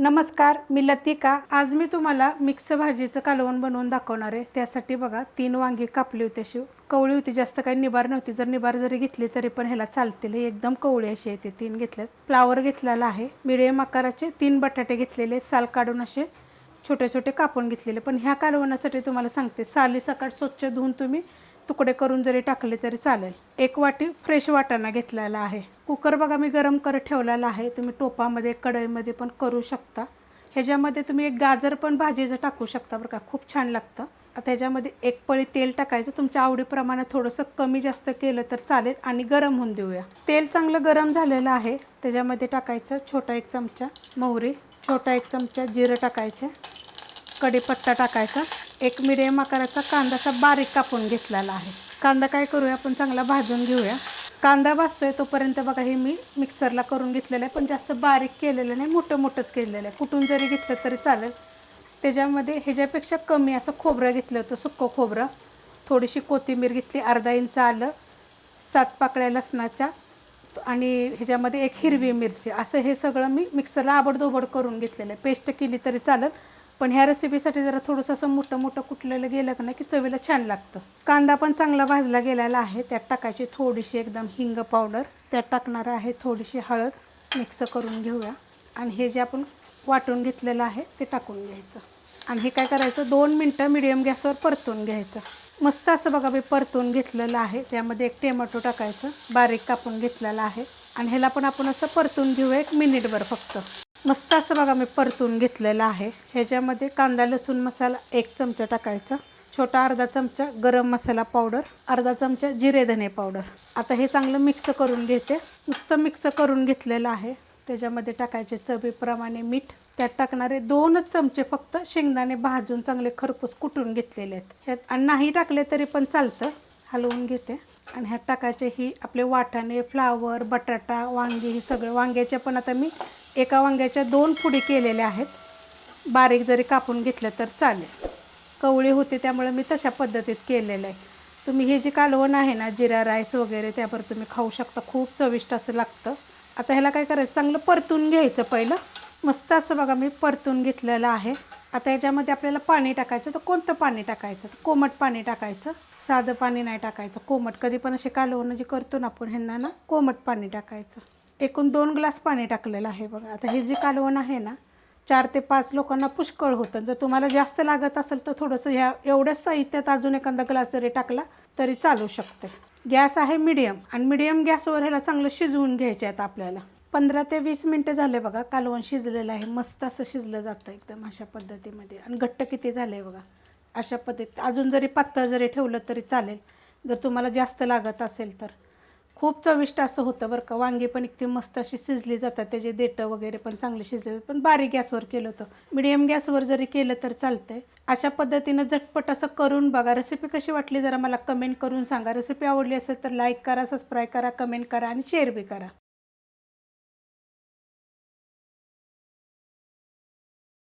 नमस्कार मी लतिका. आज मी तुम्हाला मिक्स भाजीचं कालवण बनवून दाखवणार आहे. त्यासाठी बघा तीन वांगी कापली होती अशी कवळी होती जास्त काही निबार नव्हती. जर निबार जरी घेतली तरी पण ह्याला चालतील. हे एकदम कवळी अशी आहे ते तीन घेतल्यात. फ्लावर घेतलेला आहे. मिडियम आकाराचे तीन बटाटे घेतलेले साल काढून असे छोटे छोटे कापून घेतलेले. पण ह्या कालवणासाठी तुम्हाला सांगते साली सकाळ स्वच्छ धुवून तुम्ही तुकडे करून जरी टाकले तरी चालेल. एक वाटी फ्रेश वाटाणा घेतलेला आहे. कुकर बघा मी गरम करत ठेवलेला आहे. तुम्ही टोपामध्ये कढईमध्ये पण करू शकता. ह्याच्यामध्ये तुम्ही एक गाजर पण भाजीचं टाकू शकता बरं का. खूप छान लागतं. आता ह्याच्यामध्ये एक पळी तेल टाकायचं. तुमच्या आवडीप्रमाणे थोडंसं कमी जास्त केलं तर चालेल आणि गरम होऊन देऊया. तेल चांगलं गरम झालेलं आहे. त्याच्यामध्ये टाकायचं छोटा एक चमचा मोहरी छोटा एक चमचा जिरं टाकायचे. कढीपत्ता टाकायचा. एक मिडियम आकाराचा कांदा असा बारीक कापून घेतलेला आहे. कांदा काय करूया? आपण चांगला भाजून घेऊया. कांदा भाजतोय तोपर्यंत बघा हे मी मिक्सरला करून घेतलेलं आहे पण जास्त बारीक केलेलं नाही मोठं मोठंच केलेलं आहे. कुठून जरी घेतलं तरी चालेल. त्याच्यामध्ये ह्याच्यापेक्षा कमी असं खोबरं घेतलं होतं सुक्कं खोबरं. थोडीशी कोथिंबीर घेतली अर्धा इंच आलं सात पाकळ्या लसणाच्या आणि ह्याच्यामध्ये एक हिरवी मिरची. असं हे सगळं मी मिक्सरला आबडधोबड करून घेतलेलं आहे. पेस्ट केली तरी चालेल. पण ह्या रेसिपीसाठी जरा थोडंसं असं मोठं मोठं कुटलेलं गेलं का नाही की चवीला छान लागतं. कांदा पण चांगला भाजला गेलेला आहे. त्यात टाकायची थोडीशी एकदम हिंग पावडर त्यात टाकणार आहे थोडीशी हळद. मिक्स करून घेऊया. आणि हे जे आपण वाटून घेतलेलं आहे ते टाकून घ्यायचं. आणि हे काय करायचं? दोन मिनटं मिडियम गॅसवर परतून घ्यायचं. मस्त असं बघा मी परतून घेतलेलं आहे. त्यामध्ये एक टोमॅटो टाकायचं. बारीक कापून घेतलेलं आहे. आणि ह्याला पण आपण असं परतून घेऊया एक मिनिटभर फक्त. मस्त असं बघा मी परतून घेतलेलं आहे. ह्याच्यामध्ये कांदा लसूण मसाला एक चमचा टाकायचा. छोटा अर्धा चमचा गरम मसाला पावडर अर्धा चमचा जिरे धने पावडर. आता हे चांगलं मिक्स करून घेते. नुसतं मिक्स करून घेतलेलं आहे. त्याच्यामध्ये टाकायचे चवीप्रमाणे मीठ. त्यात टाकणारे दोनच चमचे फक्त शेंगदाणे भाजून चांगले खरपूस कुटून घेतलेले आहेत. ह्यात आणि नाही टाकले तरी पण चालतं. हलवून घेते. आणि ह्यात टाकायचे ही आपले वाटाणे फ्लावर बटाटा वांगी हे सगळं वांग्याच्या पण आता मी एका वांग्याच्या दोन फुडी केलेल्या आहेत. बारीक जरी कापून घेतलं तर चालेल. कवळी होते त्यामुळे मी तशा पद्धतीत केलेलं आहे. तुम्ही हे जे कालवण आहे ना जिरा राईस वगैरे त्यावर तुम्ही खाऊ शकता. खूप चविष्ट असं लागतं. आता ह्याला काय करायचं? चांगलं परतून घ्यायचं पहिलं. मस्त असं बघा मी परतून घेतलेलं आहे. आता याच्यामध्ये आपल्याला पाणी टाकायचं तर कोणतं पाणी टाकायचं? तर कोमट पाणी टाकायचं. साधं पाणी नाही टाकायचं कोमट. कधी पण असे कालवणं जे करतो ना आपण ह्यांना ना कोमट पाणी टाकायचं. एकूण दोन ग्लास पाणी टाकलेलं आहे बघा. आता हे जे कालवण आहे ना चार ते पाच लोकांना पुष्कळ होतं. जर तुम्हाला जास्त लागत असेल तर थोडंसं ह्या एवढ्याच साहित्यात अजून एखादा ग्लास जरी टाकला तरी चालू शकते. गॅस आहे मिडियम. आणि मिडियम गॅसवर ह्याला चांगलं शिजवून घ्यायचे आहेत आपल्याला. पंधरा ते वीस मिनटं झाले बघा कालवण शिजलेलं आहे. मस्त असं शिजलं जातं एकदम अशा पद्धतीमध्ये. आणि घट्ट किती झालं आहे बघा अशा पद्धतीत. अजून जरी पातळ जरी ठेवलं तरी चालेल. जर तुम्हाला जास्त लागत असेल तर. खूप चविष्ट असं होतं बरं का. वांगी पण इतकी मस्त अशी शिजली जातात. त्याचे देठं वगैरे पण चांगले शिजले जातात. पण बारीक गॅसवर केलं होतं. मिडियम गॅसवर जरी केलं तर चालतंय. अशा पद्धतीनं झटपट असं करून बघा. रेसिपी कशी वाटली जरा मला कमेंट करून सांगा. रेसिपी आवडली असेल तर लाईक करा सबस्क्राईब करा कमेंट करा आणि शेअर बी करा.